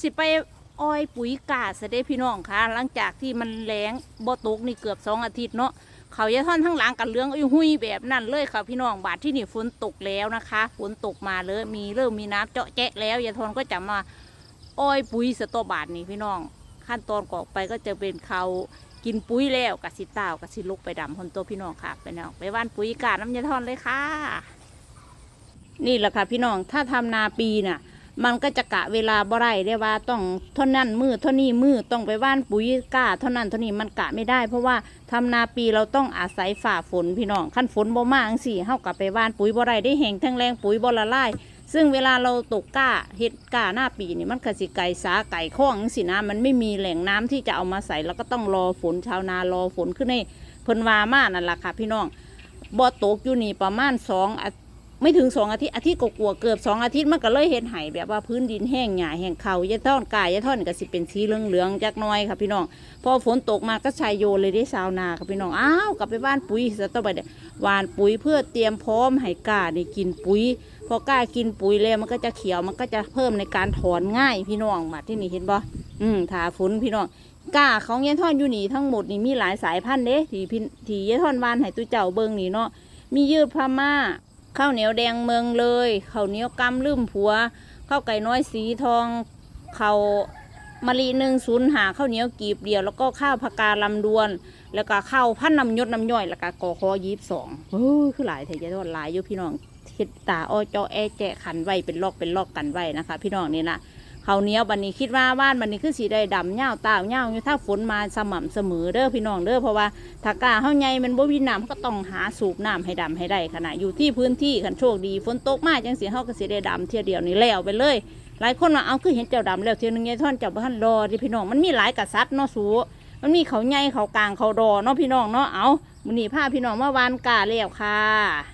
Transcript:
สิไปอ้อยปุ๋ยกาซะเด้พี่น้องค่ะ หลังจากที่มันแรงบ่ตกนี่เกือบสองอาทิตย์เนาะเขายายท่อนทั้งหลังกันเรื่องอุ้ยหุยแบบนั้นเลยค่ะพี่น้องบาดที่นี่ฝนตกแล้วนะคะฝนตกมาเลยมีเริ่มมีน้ำเจาะแจ๊ะแล้วยายทอนก็จะมาอ้อยปุ๋ยสตอบาทนี่พี่น้อง ขั้นตอนก่อไปก็จะเป็นเขากินปุ๋ยแล้วกะสิต้าวกะสิลุกไปดำคนโตพี่น้องค่ะไปน้องไปว่านปุ๋ยกาดน้ำยายทอนเลยค่ะ นี่แหละค่ะพี่น้องถ้าทำนาปีน่ะ มันก็จะกะเวลาบ่ได้ได้ว่าต้องเท่านั้นมือเท่านี้มือต้องไปว่านปุ๋ยกล้าเท่านั้นเท่านี้มันกะไม่ได้ เพราะว่าทำนาปีเราต้องอาศัยฝ่าฝนพี่น้องขั้นฝนบ่มาจังสี่เฮากลับไปว่านปุ๋ยบ่ได้ได้แห้งทั้งแรงปุ๋ยบ่ละลายซึ่งเวลาเราตกกล้าเฮ็ดกล้าหน้าปีนี่มันก็สิไก่สาไก่ข้องจังสินะมันไม่มีแหล่งน้ำที่จะเอามาใส่แล้วก็ต้องรอฝนชาวนารอฝนขึ้นให้เพิ่นว่ามานั่นล่ะค่ะพี่น้องบ่ตกอยู่นี่ประมาณสอง ไม่ถึงสองอาทิตย์อาทิตย์กว่าเกือบสองอาทิตย์มันก็เลยเห็นไหแบบว่าพื้นดินแห้งหญ้าแห้งเขายะท่อนกายยะท่อนก็สิเป็นสีเหลืองๆจักน้อยค่ะพี่น้องพอฝนตกมาก็ชายโยเลยได้ชาวนาค่ะพี่น้องอ้าวกลับไปบ้านปุ๋ยซะต่อไปเด้อหวานปุ๋ยเพื่อเตรียมพร้อมให้กาได้กินปุ๋ยพอกล้ากินปุ๋ยแล้วมันก็จะเขียวมันก็จะเพิ่มในการถอนง่ายพี่น้องมาที่นี่เห็นบ่อืมถาฝนพี่น้องกล้าของยาท่อนอยู่นี่ทั้งหมดนี่มีหลายสายพันธุ์เด้ที่พี่ที่ยาท่อนวานให้ตุเจ้าเบิงนี่เนาะมียืดพม่า ข้าวเหนียวแดงเมืองเลยข้าวเหนียวกำลืมผัวข้าวไก่น้อยสีทองข้าวมะลิหนึ่งศูนย์หาข้าวเหนียวกีบเดียว แล้วก็ข้าวผักกาลำดวน แล้วก็ข้าวพันน้ำยศน้ำย่อย แล้วก็กอคอยีบสองเฮ้ยคือหลายเทยายทอดหลายอยู่พี่น้องเห็ดตาอ้อจอแอแจขันไว้เป็นลอกเป็นลอกกันไว้นะคะ พี่น้องนี่นะ เขาวเหนี้ยวบันนี้คิดว่าบ้านบันนี้คือสีได้ดำเงาตาเงาอยู่ถ้าฝนมาสม่ำเสมอเด้อพี่น้องเด้อเพราะว่าถ้ากาเฮาใหญ่มันบ่มีน้ำก็ต้องหาสูบน้ำให้ดำให้ได้ขณะอยู่ที่พื้นที่คันโชคดีฝนตกมาจังสีเฮาก็สิได้ดำเที่ยเดียวนี่แล้วไปเลย หลายคนว่าเอาคือเห็นเจ้าดำแล้วเที่ยนึงยายท่อนเจ้าบ้านรอที่พี่น้องมันมีหลายกษัตริย์เนาะสูมันมีเขาใหญ่เขากลางเขาดอเนาะพี่น้องเนาะเอามื้อนี้พาพี่น้องมาวานกาแล้วค่ะ